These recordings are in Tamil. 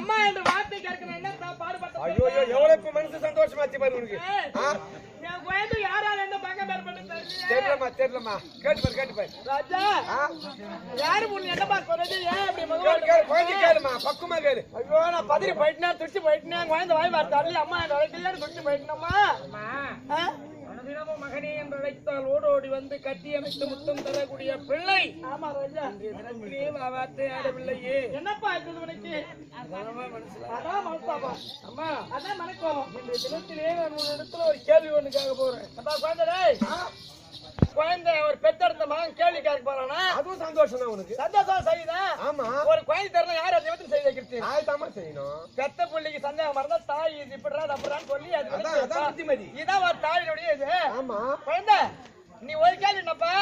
அம்மா என்று வார்த்தை கேட்கணும் என்ன பாடுபட்ட ஐயோ ஐயோ எவ்வளவு இப்ப மனசு சந்தோஷமாச்சு பாரு உனக்கு? ஆ? என் குழந்தை யாரால என்ன பக்கம் ஏற்பட்டு தெரியலம்மா தெரியலம்மா. கேட்டு பாரு கேட்டு பாரு. ராஜா? யாரு பொண்ணு என்னப்பா சொன்னது? ஏன் அப்படி கேளு, மகன் கேளு, குழந்தை கேளுமா பக்குமா கேளு. ஐயோ நான் பதறி போயிட்டேன் துடிச்சு போயிட்டேன் குழந்தை வாய் வார்த்தை அம்மா என்ன கல்யாணம் துடிச்சு போயிட்டேனம்மா? ஆ? தினமும் மகனே என்று அழைத்தால் ஓடோடி வந்து கட்டி அமைத்து முத்தம் தரக்கூடிய பிள்ளை. ஆமா ராஜா. இன்றைய தினத்திலே வார்த்தை ஆடவில்லையே. என்னப்பா அம்மா. அதான் மனக்கோபம். இன்றைய தினத்திலே நான் ஒரு இடத்துல ஒரு கேள்வி ஒண்ணு கேட்க போறேன் அப்பா குழந்தை குழந்தை ஒரு பெத்தெடுத்த மகன் கேள்வி கேட்க போறானா? அதுவும் சந்தோஷம் தான் உனக்கு. சந்தோஷம் செய்யுதா? ஆமா. ஒரு குழந்தை தரணும் யார் அதை நிமித்தம் செய்ய வைக்கிறது? தாய் தாமா செய்யணும். பெத்த பிள்ளைக்கு சந்தேகம் மறந்தா தாய் இது இப்படிடா தப்புறான்னு சொல்லி அது அதான் புத்திமதி. இதான் ஒரு தாயினுடைய இது. ஆமா. குழந்தை நீ ஒரு கேள்வி என்னப்பா?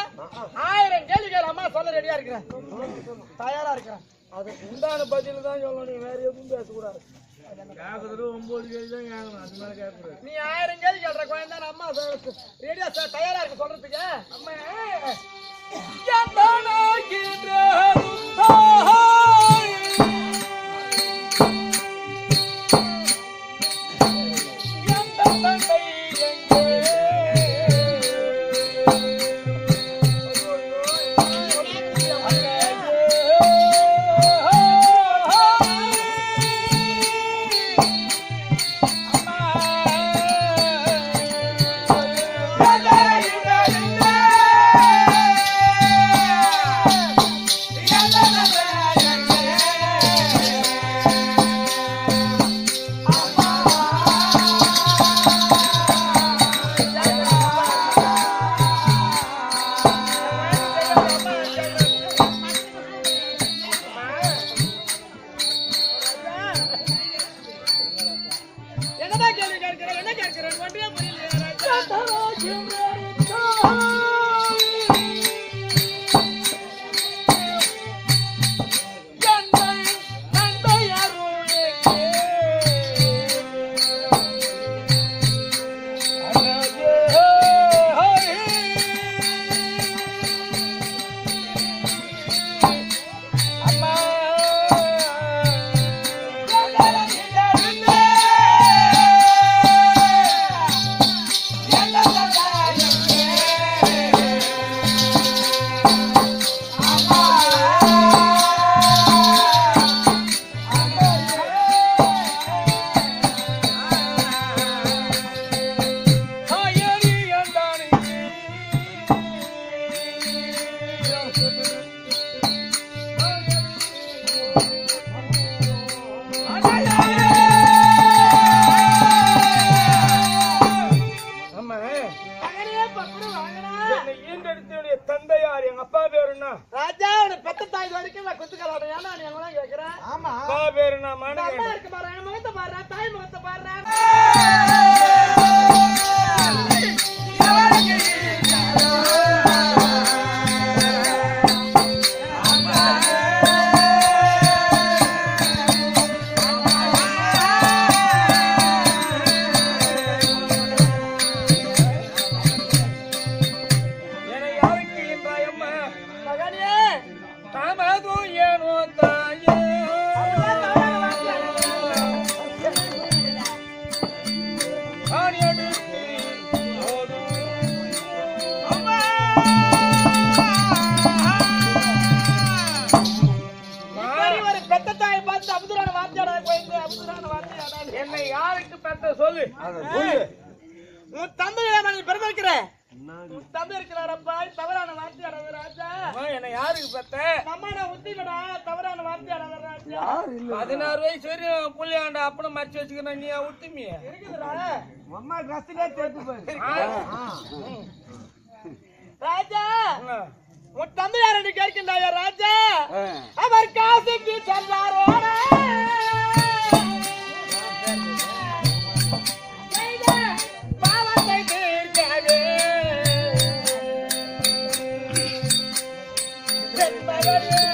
ஆயிரம் கேள்வி கேள்வி அம்மா சொல்ல ரெடியா இருக்கிறேன் தயாரா இருக்கிறேன் அது உண்டான பதில் தான் சொல்லணும் நீ வேற எதுவும் பேசக்கூடாது. கேட்கறது ஒன்பது கேள்வி தான் கேட்கணும் அது மேல கேட்கக்கூடாது நீ ஆயிரம் கேள்வி கேள்ற குழந்தை நான் அம்மா ரெடியா சார் தயாரா இருக்கு சொல்றதுக்கு? அம்மா என்னை ஈண்டெடுத்தவனுடைய தந்தையார் எங்க அப்பா பேரு என்ன? ராஜா உன பெத்த தாய் வரைக்கும் நான் குத்துக்கலாட ஏன்னா நீ எவ்வளவு கேட்கிறேன் ஆமா. அப்பா பேரு மாணவன் அம்மா இருக்கு பாரு என் முகத்தை பாரு தாய் முகத்தை பாரு பெத்த சொல்லு. உன் பிறந்திருக்கிற இருக்கிறாரப்பா தவறான வார்த்தையாடா ராஜா. என்னை யாருக்கு பெத்த? நம்ம நான் உத்திக்கடா தவறான வார்த்தையாடா ராஜா. பதினாறு வயசு வரையும் புள்ளியாண்ட அப்பனும் மறைச்சு வச்சுக்கிறேன் நீ உத்துமிய? இருக்குதுடா. அம்மா பாரு ராஜா உன் தந்தை யாரடி கேட்கின்றாயா ராஜா. அவர் காசிக்கு சென்றாரோட. Thank you.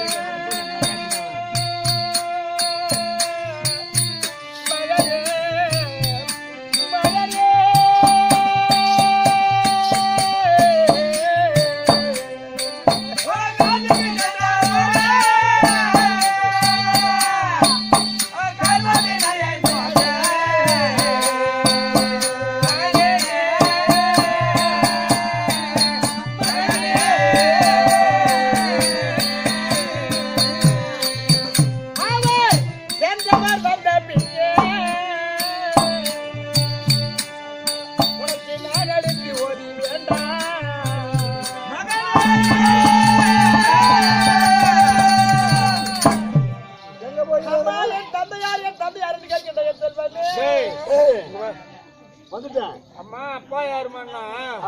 வந்துட்டேன். அம்மா அப்பா யாருமாண்ணா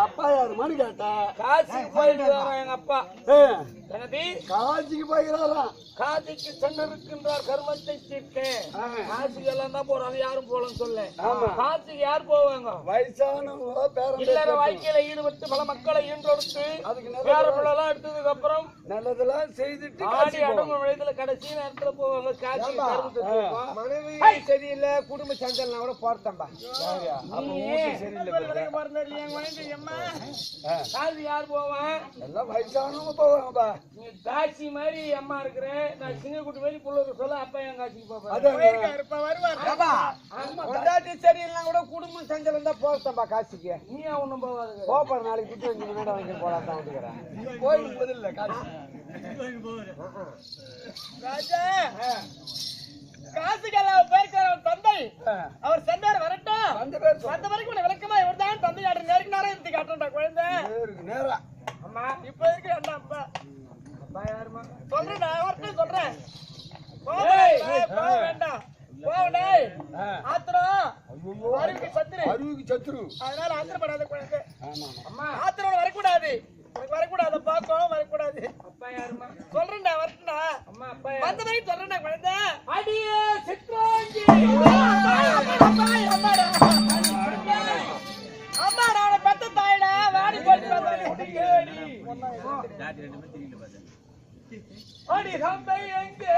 அப்பா யாருமான்னு கேட்டா காசு போயிட்டு வரேன் எங்க அப்பா. எனது காசிக்கு போகிறாராம் காசிக்கு சென்றிருக்கின்றார் கர்மத்தை தீர்க்க. காசிக்கு எல்லாம் தான் போறாங்க யாரும் போலன்னு சொல்ல. காசிக்கு யார் போவாங்க? வயசானவங்க இல்லற வாழ்க்கையில ஈடுபட்டு பல மக்களை ஈன்றெடுத்து பேர நல்லது பிள்ளைலாம் எடுத்ததுக்கு அப்புறம் நல்லதெல்லாம் செய்துட்டு ஆடி. அடங்கும் விளையத்துல கடைசி நேரத்துல போவாங்க காசி. மனைவி சரியில்லை குடும்ப சஞ்சல்னா கூட போறதம்பா சரியில்லை காசி யார் போவான் எல்லாம் வயசானவங்க போவாங்கப்பா. நீ காசி மாதிரி அம்மா இருக்கிற நான் சிங்கக்குட்டி மாதிரி புள்ள சொல்ல அப்பா என் காசிக்கு ஏப்பா, பொண்டாட்டி சரியில்லைனா கூட குடும்பம் சஞ்சலம் தான் போறதம்பா காசிக்கு. நீ ஒண்ணும் போகாது போப்பாரு நாளைக்கு குட்டி வண்டி முன்னாடி வாங்கி போலாம் தான் வந்துக்கிறேன் கோயிலுக்கு பதில்ல காசு. ராஜா தந்தை. அவர் சென்றார் வரட்டும். அந்த வரைக்கும் உன்னை விளக்கமா இவர்தான் தந்தை ஆடு நேருக்கு இருந்து காட்டுறா குழந்தை. நேரா. அம்மா இப்ப இருக்கு அண்ணா அப்பா. சொல்றேன் நான் அவர்கிட்ட சொல்றேன் வேண்டாம் வரக்கூடாது உனக்கு வரக்கூடாது பாக்கம் வரக்கூடாது அப்பா யாருமா சொல்றேன்டா வரட்டும்டா அம்மா அப்பா? வந்த வரைக்கும் சொல்றேன்டா குழந்தை அடியே சித்ராங்கி அம்மா நான் பெத்த தாயிடா வாடி போட்டு அடி சந்தை எங்கே?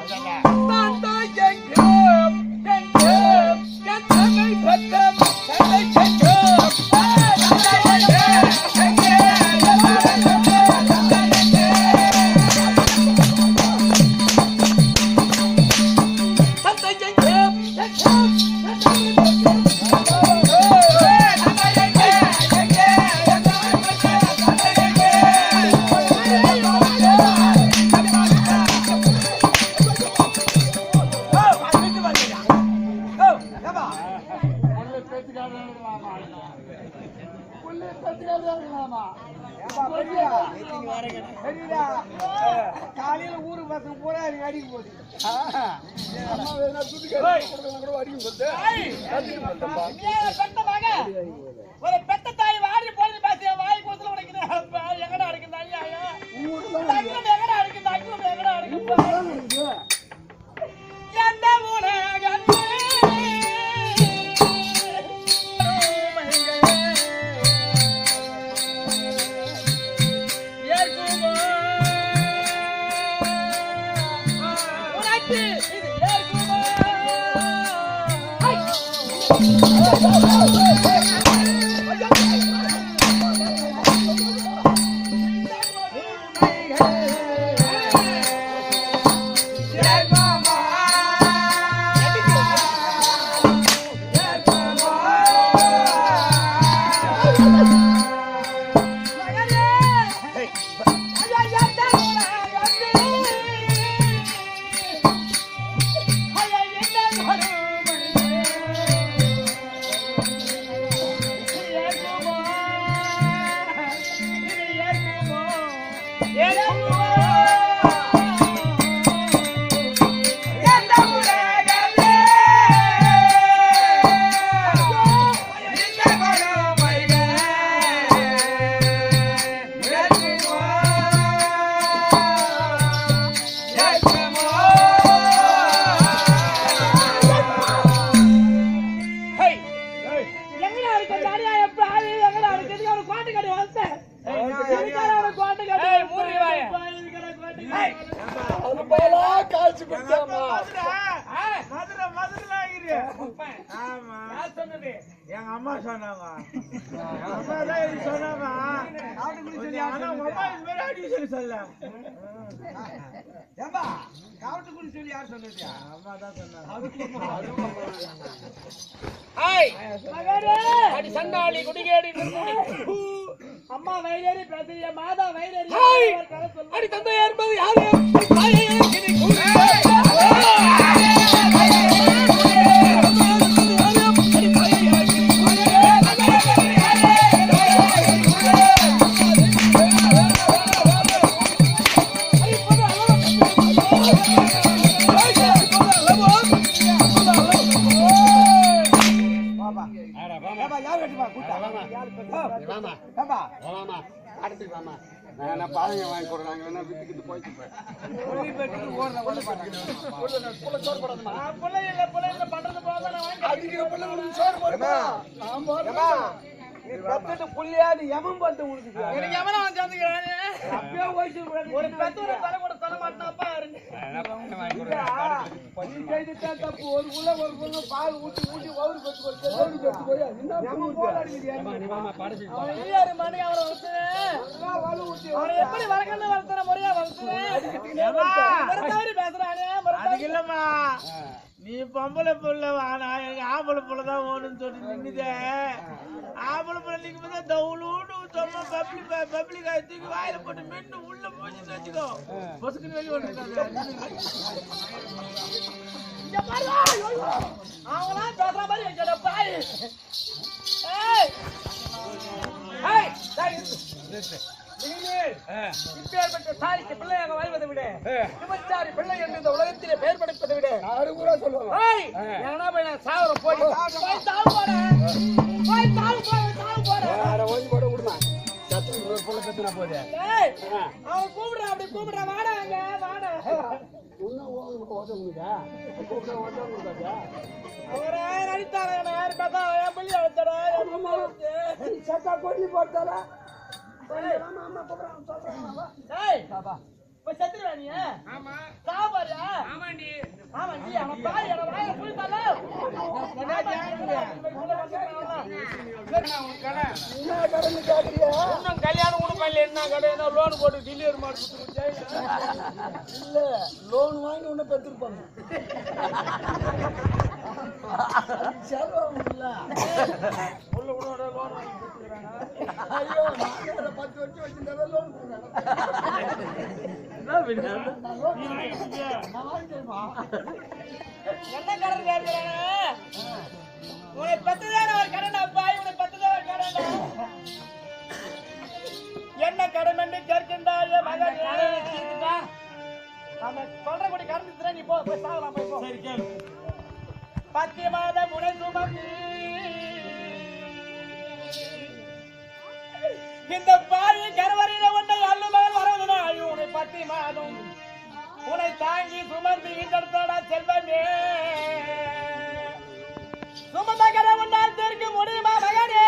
சரிடா காலையில ஊரு பசங்க பூரா எனக்கு அடிக்க போகுது ஆ, பெத்த ஏம்பா காவட்டு குடி சொல்லி யார் சொன்னது? அம்மா தான் சொன்னாங்க ஹாய். மகனே, அடி சண்டாளி குடிகேடி அம்மா வயலேறி பேசுறிய மாதா சொல்லு. அடி தந்தை என்பது? யாரு பார்த்து உனக்கு எனக்கு எவன அவன் சேர்ந்துக்கிறானே அப்பயே வயசு ஒரு பெத்து ஒரு தலை கூட சொல்ல மாட்டாப்பா நீ தப்பு. ஒரு புள்ள ஒரு புள்ள பால் ஊட்டி ஊட்டி போய் போய் போல மணி அவனை ஊட்டி அவனை எப்படி வளர்க்கணும் வளர்த்துற முறையா மறுத்தவரி பேசுறானே அதுக்கு மறுத்தவரி இல்லம்மா நீ பொம்பளை புள்ள வானா எனக்கு ஆம்பளை புள்ள தான் வேணும்னு சொல்லி நின்னுதே ஆம்பளை புள்ள நிற்கும் போது தவுளூடு சும்மா பப்ளி பப்ளி காய் தூக்கி வாயில போட்டு மென்னு உள்ள போச்சு வச்சுக்கோ. பொசுக்குன்னு வெளியே அவங்களாம் பேசுற மாதிரி வைக்கட பாய். ஏய். ஏய் சரி இப்பேற்பட்ட தாய்க்கு பிள்ளையாக வாழ்வதை விட விபச்சாரி பிள்ளை என்று இந்த உலகத்திலே பெயர் படைப்பதை விட யாரு கூட சொல்லுவாங்க சாவரம் போய் பார்த்தா என் பிள்ளை அழுத்தடா என் பிள்ளை அழுத்து சட்டா கொடி போட்டாரா ஏய். போய் செத்துருவா நீ? ஆமா. சாவு பாரியா ஆமாண்டி. ஆமாண்டி அவன் பாரு என்ன வாயில கடந்து காட்டுறியா இன்னும் கல்யாணம் கூட பண்ணல என்ன கடை என்ன லோன் போட்டு டெலிவரி மாட்டு இல்ல. லோன் வாங்கி உன்னை பெற்றிருப்பாங்க உள்ள கூட லோன் வாங்கி ஐயோ பத்து வருஷம் வச்சிருந்தாவே லோன் என்ன கடன் கேட்கிறானே உன்னை பத்துதான ஒரு கடன் அப்பாய் உன்னை பத்துதான் ஒரு கடன் என்ன கடன் என்று கேட்கின்றாய மகன்? அந்த சொல்ற கூடி கடன் நீ போ போய் சாகலாம் போய் போ. சரி கேளு. பத்து மாத முனை சுமந்து இந்த பாவி கருவறையில உன்னை அள்ளுமேல் வரவதனாய் உன்னை பத்தி மாதம் உன்னை தாங்கி சுமந்து ஈட்டெடுத்தோட செல்வமே. சுமந்த கரை உன்னால் தெற்கு முடியுமா மகனே?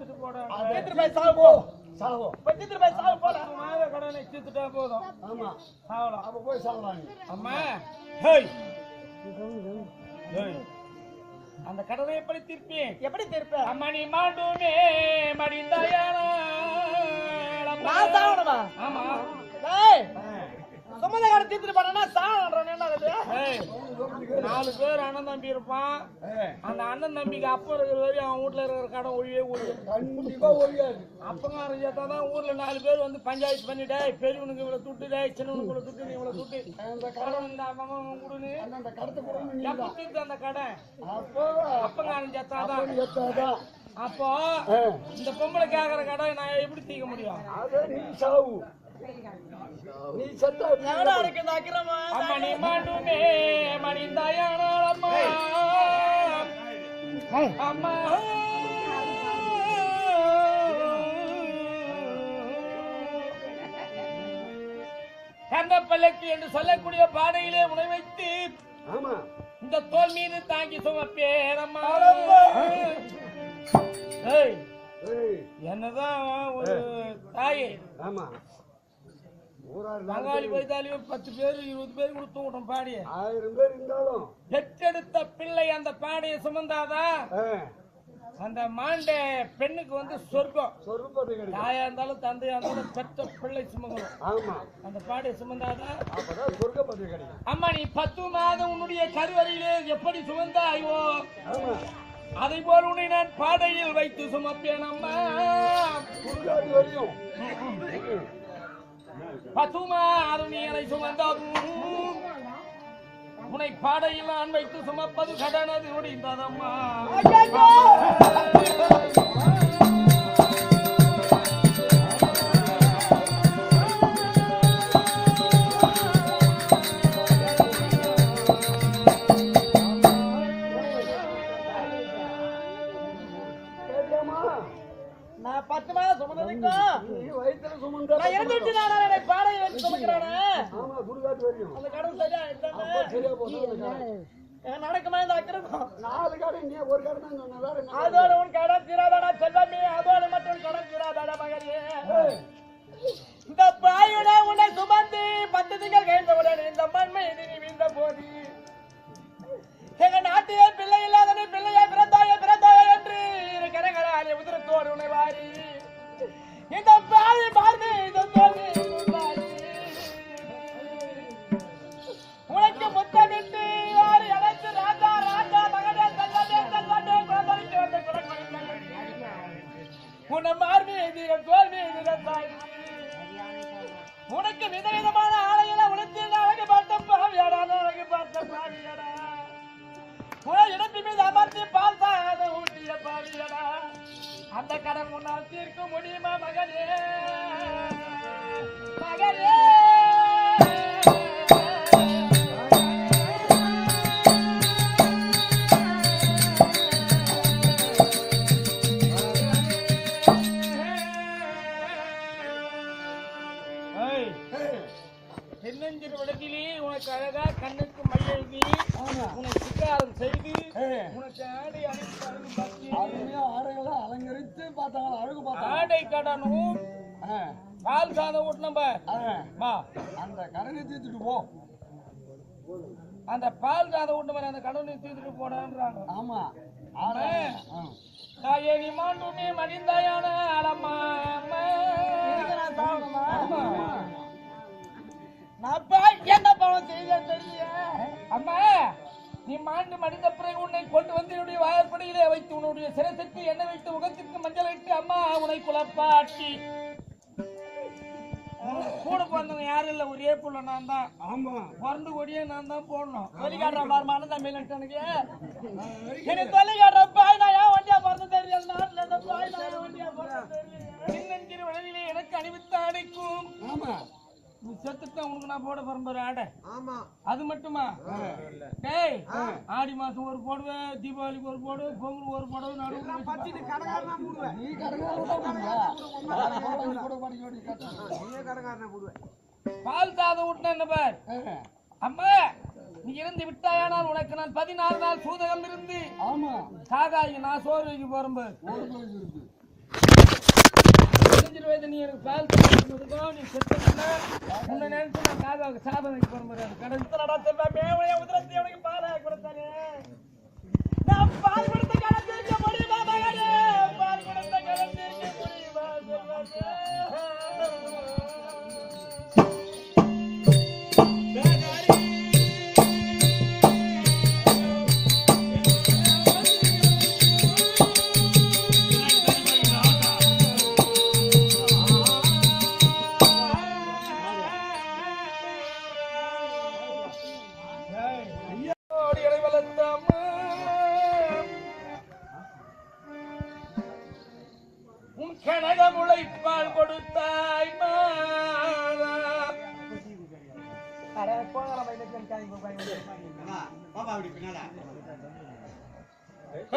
கடனை தீர்த்துட்டு போட பத்து ரூபாய் சாவு போ சாவோ. பத்து ரூபாய் சாவு போடா. பத்து மாத கடனை தீர்த்துட்டா போதும். ஆமா. சாவலாம் அப்ப போய் சாவலாம் அம்மா. ஹேய். ஹேய். அந்த கடனை எப்படி தீர்ப்பேன்? எப்படி திருப்ப? அம்மணி மாண்டுமே மடிந்தாயானா நான் சாவணுமா ஆமா. டேய். சுமந்த கடை தீர்த்துட்டு போனா சாவணும் என்ன ஆகுது நாலு பேர் அண்ணன் தம்பி இருப்பான். அந்த அண்ணன் தம்பிக்கு அப்பா இருக்கிற வரையும் அவன் வீட்டுல இருக்கிற கடன் ஒழியே ஒழியும் கண்டிப்பா ஒழியாது. அப்பங்காரன் சேர்த்தா தான் ஊர்ல நாலு பேர் வந்து பஞ்சாயத்து பண்ணிட்டே பெரியவனுக்கு இவ்வளவு துட்டு டேய் சின்னவனுக்கு இவ்வளவு துட்டு இவ்வளவு துட்டு. அந்த கடன் இந்த அவன் கொடுன்னு. அந்த கடத்தை கூட தீர்த்து அந்த கடன் அப்போ அப்பங்காரன் எத்தாதான் அப்போ இந்த பொம்பளை கேக்குற கடன் நான் எப்படி தீர்க்க முடியும்? அத நீ சாவு. நீ செத்தா நீ எங்கடா இருக்கு இந்த அக்கிரமா அம்மணி மாண்டுமே மணிந்தாயானால் அம்மா அம்மா கந்தப்பல்லக்கு என்று சொல்லக்கூடிய பாடையிலே உணை வைத்து ஆமா இந்த தோல் மீது தாங்கி ஏய் என்னதான் ஒரு தாயே ஆமா பங்காளி பைத்தாலியும் பத்து பேர் இருபது பேர் கூட தூங்கட்டும் பாடி ஆயிரம் பேர் இருந்தாலும். பெற்றெடுத்த பிள்ளை அந்த பாடியை சுமந்தாதான் ஆ, அந்த மாண்ட பெண்ணுக்கு வந்து சொர்க்கம். சொருப்பது கிடைக்கும். தாயா இருந்தாலும் தந்தையா இருந்தாலும் பெற்ற பிள்ளை சுமங்கணும் ஆமா. அந்த பாடியை சுமந்தாதான் அப்பதான் சொர்க்க பதவி கிடைக்கும். அம்மா நீ பத்து மாதம் உன்னுடைய கருவறையிலே எப்படி சுமந்தாயோ? அதை போல் உன்னை நான் பாடையில் வைத்து சுமப்பேன் அம்மா. வரையும். பத்து மாதம் நீ என்னை சுமந்ததும் உன்னை பாடையில் நான் வைத்து சுமப்பது கடனது முடிந்ததம்மா. நடக்குமா இந்த அக்கிரமம். நாலு கடை நீ ஒரு கடை தான் சொன்ன வேற என்ன? அதோட உன் கடன் தீராதாடா செல்லமே அதோட மட்டும் கடன் தீராதாடா மகனே. இந்த பாயுட உன்னை சுமந்து பத்து திங்கள் கழிந்தவுடன் இந்த மண்மை நீ வீழ்ந்த போது. எங்க நாட்டிலே பிள்ளை இல்லாதனை பிள்ளையை பிறந்தாய பிறந்தாய என்று கரகராலே உதிரத்தோடு உன்னை வாரி. இந்த பாய் பார்வை இந்த தோல்வி. உனக்கு முத்தமிட்டு உன்னை மார்பு எதிர தோல்வி எதிர உனக்கு விதவிதமான ஆலையில உழைத்து அழகு பார்த்த பாவியடா அழகு பார்த்த பாவியடா. உன இடுப்பு மீது அமர்த்தி பார்த்தா அதை ஊட்டிய பாவியடா. அந்த கடன் உன்னால் தீர்க்க முடியுமா மகனே? மகனே! தீர்த்துட்டு போ அந்த பால் சாதம் ஊட்ட மாதிரி அந்த கடனை தீர்த்துட்டு போடான்றாங்க. ஆமா. ஆ. தாயே நீ மடிந்தாயான அலம்மா என்ன நீ மாண்டு மடிந்த பிறகு உன்னை கொண்டு வந்து என்னுடைய வாயற்படியிலே வைத்து உன்னுடைய சிரசுக்கு எண்ணெய் வைத்து முகத்திற்கு மஞ்சள் வைத்து அம்மா உன்னை குழப்பாட்டி கூட பிறந்தவங்க யாரும் இல்ல. ஒரே புள்ள நான் தான். ஆமா. பிறந்து கொடியே நான் தான் போடணும். தொலிகாடுற மாதிரி மன தம்பி எனக்கு. எனக்கு தொலிகாடுற பாய் நான் ஏன் வண்டியா பிறந்து தெரியும்? நாட்டுல இந்த பாய் நான் ஏன் வண்டியா பிறந்து வளரிலே எனக்கு அணிவித்து அடைக்கும். ஆமா. நீ செத்துட்டா உனக்கு நான் போட ஒரு ஆடை. ஆமா. அது மட்டுமா? டேய் ஆடி மாசம் ஒரு போடுவேன் தீபாவளிக்கு ஒரு போடுவேன் பொங்கல் ஒரு போடுவேன். நடுவு நீ கடனை கூட வேண்டிய பால் சாதம் விட்டேன் என்ன பார்? அம்மா நீ இருந்து விட்டாயானால் உனக்கு நான் பதினாறு நாள் சூதகம் இருந்து ஆமா. காகாய் நான் சோறு வைக்க போறேன் பார். பதினஞ்சு வயது நீ எனக்கு பால் நீ செத்துனா உன்னை நினைச்சு நான் காகாவுக்கு சாதம் வைக்க போறேன் பாரு. அது கடன் உத்தரடா செல்வமே உடைய உதிரத்தை உனக்கு பாலை கொடுத்தானே. நான் பால் கொடுத்த தீர்க்க முடியுமா மகனே? பால் கொடுத்த முடியுமா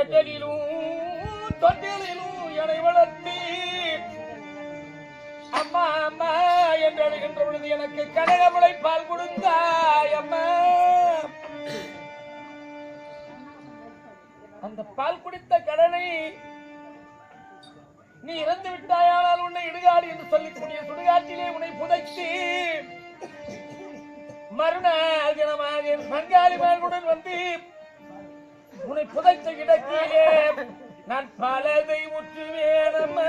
கட்டலிலும் தொட்டிலும் எடை வளர்த்தி அம்மா அம்மா என்று அழுகின்ற பொழுது எனக்கு கனகமுளை பால் கொடுத்தாய் அம்மா. அந்த பால் குடித்த கடனை நீ இறந்து விட்டாயானால் உன்னை இடுகாடு என்று சொல்லக்கூடிய சுடுகாட்டிலே உன்னை புதைத்து மறுநாள் தினமாக என் பங்காளி மகனுடன் வந்து உன்னை புதைத்த கிடக்கிலே நான் பலதை முற்றுவேனம்மா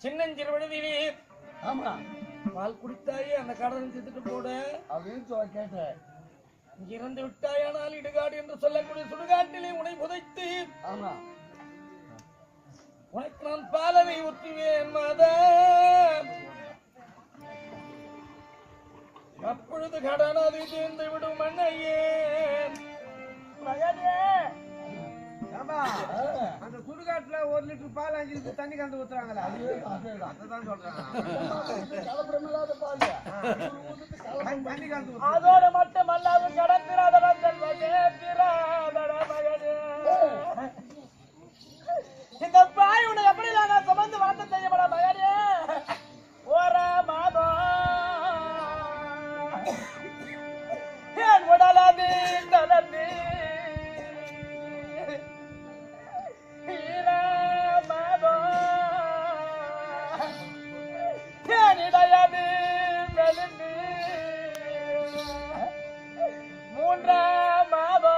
சின்னஞ்சிறு விடுதியிலே ஆமா. பால் குடித்தாயே அந்த கடனை செத்துட்டு போட. அப்படின்னு சொல்ல கேட்டேன். இறந்து விட்டாயானால் இடுகாடு என்று சொல்லக்கூடிய சுடுகாட்டிலே உன்னை புதைத்து. ஆமா. உனக்கு நான் பாலனை ஊற்றுவேன் மாதா அப்பொழுது கடனாதி தீர்ந்து விடும் மண்ணையே மகனே ஏம்பா, அந்த சுடுகாட்டுல ஒரு லிட்டர் பால் அஞ்சு லிட்டர் தண்ணி கலந்து ஊத்துறாங்களா. அதுதான் சொல்றேன். கலப்படமில்லாத பால் தண்ணி கலந்து ஊத்து அதோடு மட்டுமல்லாது கடத்திராதடா செல்வமே திராதடா மகனே இந்த பாய் உன்னை எப்படி நான் சுமந்து வார்த்தை செய்யப்பட மகனே ஒரு மாதம் என் உடலது கலந்து ஏனிடையது மெலிந்து மூன்றாம் மாதம்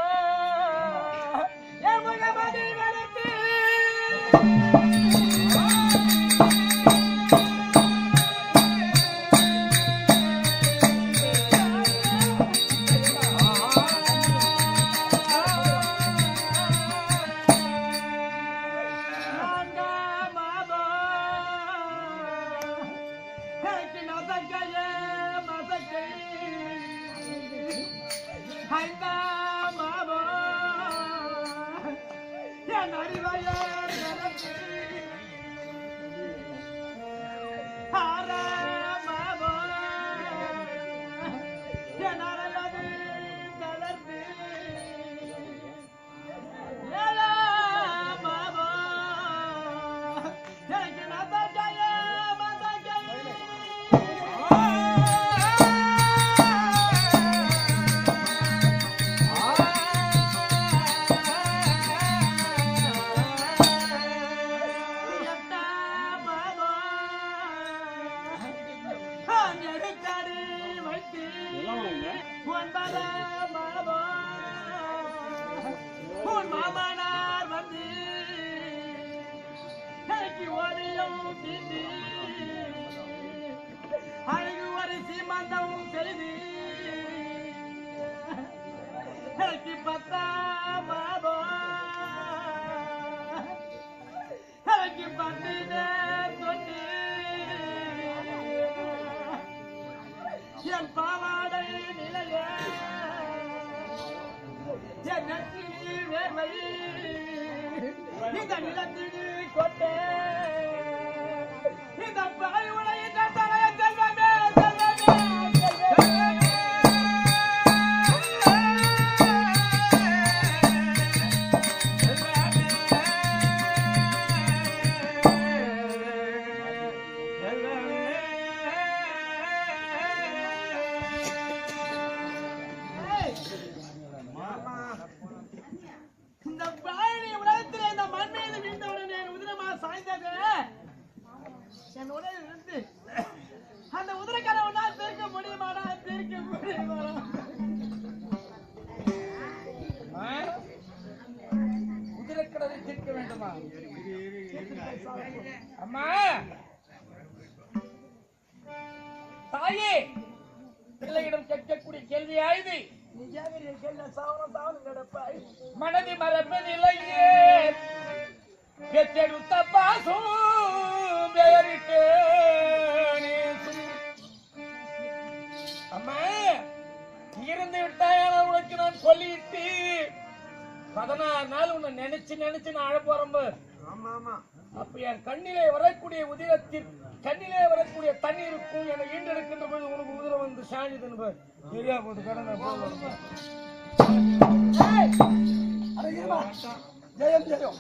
இந்த நிலத்தில் கொட்டே அம்மா. தாயே பிள்ளையிடம் கேட்கக்கூடிய கேள்வி ஆயுது மனதி மறப்பதில்லையே பெற்றெடுத்த பாசம் பெயரிட்டு அம்மா இருந்து விட்டாயான உனக்கு நான் சொல்லிட்டு பதினாறு நாள் உன்னை நினைச்சு நினைச்சு நான் அழ போறேன் பாரு. ஆமா ஆமா அப்ப என் கண்ணிலே வரக்கூடிய உதிரத்தில் கண்ணிலே வரக்கூடிய தண்ணீருக்கும் என்னை ஈண்டெடுக்கின்ற பொழுது உனக்கு உதிரம் வந்து சாஞ்சுதுன்னு பாரு. சரியா போது இருமா ஜெயம் ஜெயம்